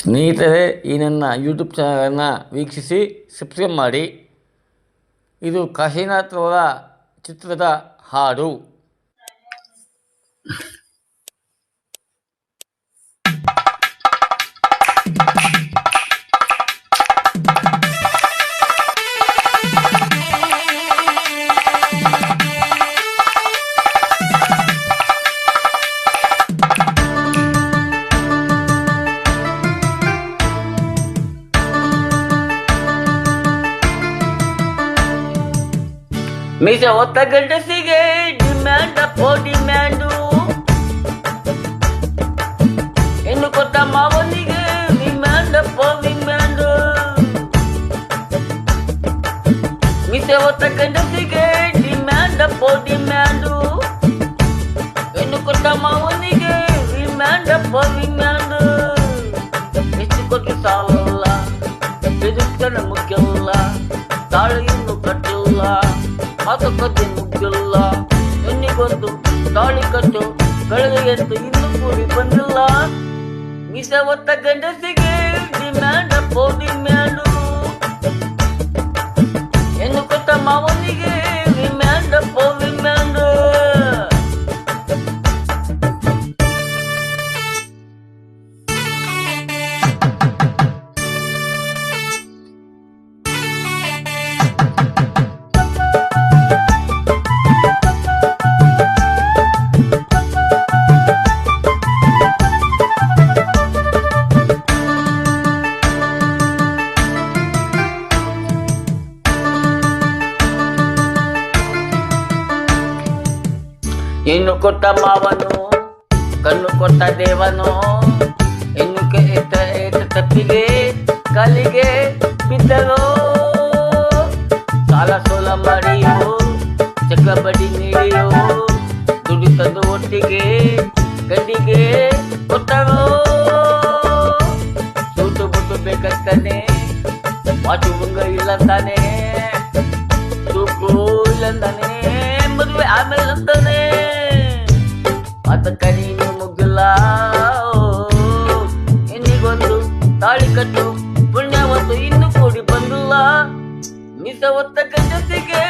ಸ್ನೇಹಿತರೆ ಈ ನನ್ನ ಯೂಟ್ಯೂಬ್ ಚಾನಲನ್ನು ವೀಕ್ಷಿಸಿ ಸಬ್ಸ್ಕ್ರೈಬ್ ಮಾಡಿ. ಇದು ಕಾಶಿನಾಥ್ ಚಿತ್ರದ ಹಾಡು. ಮೀಸ ಹೊತ್ತ ಗಂಡಸಿಗೆ ಡಿಮ್ಯಾಂಡ್ ಅಪ್ಪೋ ಡಿಮ್ಯಾಂಡು ಇನ್ನು ಕೊತ್ತ ಮಾವನಿಗೆ ಡಿಮ್ಯಾಂಡ್ ಅಪ್ಪೋ ಡಿಮ್ಯಾಂಡು ಮೀಸ ಹೊತ್ತ ಗಂಡಸಿಗೆ ಡಿಮ್ಯಾಂಡ್ ಅಪ್ಪೋ ಡಿಮ್ಯಾಂಡು ಇನ್ನು ಕೊತ್ತ ಮಾವನಿಗೆ ಡಿಮ್ಯಾಂಡ್ ಅಪ್ಪೋ ಡಿಮ್ಯಾಂಡು ಹೆಚ್ಚು ಕೊಟ್ಟು ಸಾಲಲ್ಲ ಎದುರ್ತನ ಮುಖ್ಯವಲ್ಲ, ತಾಳಿಯನ್ನು ಕಟ್ಟಿಲ್ಲ. ಮಾತುಕತೆ ಮುಗ್ಗಿಲ್ಲ ಎನ್ನಿಗೊಂದು ತಾಳಿ ಕಟ್ಟು ಗಳಿಗೆಂದು ಇನ್ನೂ ಕೂಡಿ ಬಂದಿಲ್ಲ. ಮೀಸ ಒತ್ತ ಗಂಡಸಿಗೆ ಡಿಮ್ಯಾಂಡ್ ಅಪ್ಪೋ ಡಿಮ್ಯಾಂಡು ಎನ್ನು ಕೊಟ್ಟ ಮಾವನಿಗೆ ಡಿಮ್ಯಾಂಡ್ ಅಪ್ಪೋ ಹೆಣ್ಣು ಕೊಟ್ಟ ಮಾವನು ಕಣ್ಣು ಕೊಟ್ಟ ದೇವನು ಹೆಣ್ಣು ಕೆ- ಎತ್ತ ಎತ್ತ ತಪ್ಪಿಗೆ ಕಾಲಿಗೆ ಬಿದ್ದರು ಸಾಲ ಸೋಲ ಮಾಡಿಯೋ ಚಕ್ಕ ಬಡಿ ನೀಡಿಯೋ ದುಡ್ಡು ತಂದು ಒಟ್ಟಿಗೆ ಗಂಡಿಗೆ ಕೊಟ್ಟರು ಸೂಟು ಬುಟ್ಟು ಬೇಕಂತಾನೆ ಮಾತು ಮುಂಗ ಇಲ್ಲ ತಾನೆ ತೂಕು ಇಲ್ಲಂತಾನೆ ಮದುವೆ ಆಮೇಲೆ ಅಂತಾನೆ ಅದಕ್ಕ ನೀನು ಮುಗ್ಗಿಲ್ಲ ಇನ್ನಿಗೊಂದು ತಾಳಿ ಕಟ್ಟು. ಒಂದು ಇನ್ನು ಕೂಡಿ ಬಂದಿಲ್ಲ. ಮಿಸ ಒತ್ತಕ ಗಂಡಸಿಗೆ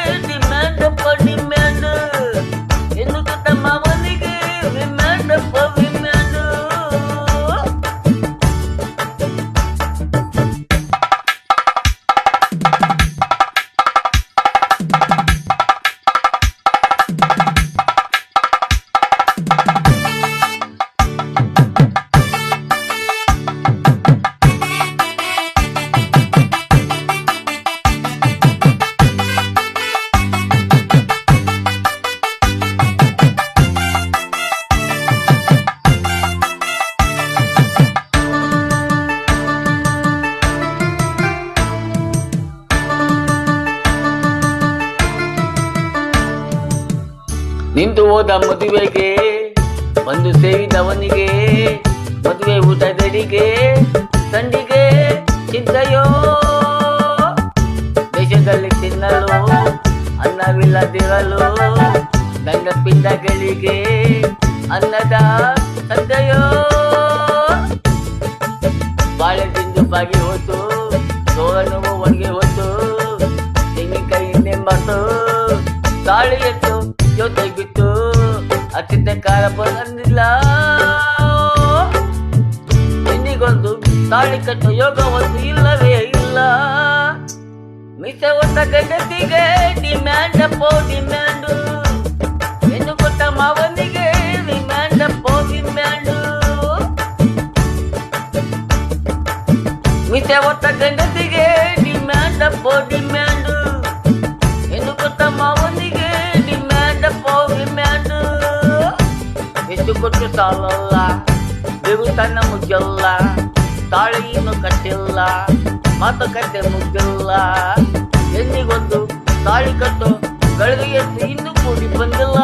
ನಿಂತು ಹೋದ ಮದುವೆಗೆ, ಬಂದು ಸೇರಿದವನಿಗೆ, ಮದುವೆ ಊಟದಡಿಗೆ ಸಂಡಿಗೆ ಚಿಂತೆಯೋ ದೇಶದಲ್ಲಿ ತಿನ್ನಲು ಅನ್ನವಿಲ್ಲದಿರಲು ಗಂಡ ಪಿಂಡಗಳಿಗೆ ಅನ್ನದ ಸದ್ಯಯೋ ಬಾಳೆ ತಿಂದು ಬಾಗಿ ಹೋತು ಸೋನು ಒಣಗಿ ಹೋತು ತೆಂಗಿನಕಾಯಿ ನೆಂಬತ್ತು ಗಾಳಿ ಎತ್ತು. ಜೊತೆ ಬಿತ್ತು ಅತ್ತಿದ್ದ ಕಾರ ಬಂದಿಲ್ಲ ಇನ್ನಿಗೊಂದು ತಾಳಿ ಕಟ್ಟು ಯೋಗ ಒಂದು ಇಲ್ಲವೇ ಇಲ್ಲ. ಮಿಸ ಹೊಸ ಗಂಡತಿಗೆ ಡಿಮ್ಯಾಂಡ್ ಅಪ್ಪೋ ಡಿಮ್ಯಾಂಡ್ ಎಂದು ಕೊಟ್ಟ ಮಾವನಿಗೆ ಡಿಮ್ಯಾಂಡ್ ಅಪ್ಪೋ ಡಿಮ್ಯಾಂಡ್ ಮಿಸೆ ಒತ್ತ ಗಂಡಸಿಗೆ ಸಾಲಲ್ಲ ದೇವತನ ಮುಗಿಯಲ್ಲ ತಾಳಿ ಇನ್ನು ಕಟ್ಟಿಲ್ಲ ಮಾತುಕತೆ ಮುಗ್ಗಿಲ್ಲ. ಎನ್ನಿಗೊಂದು ತಾಳಿ ಕಟ್ಟು ಗಳಿಗೆ ಇನ್ನೂ ಕೂಡಿ ಬಂದಿಲ್ಲ.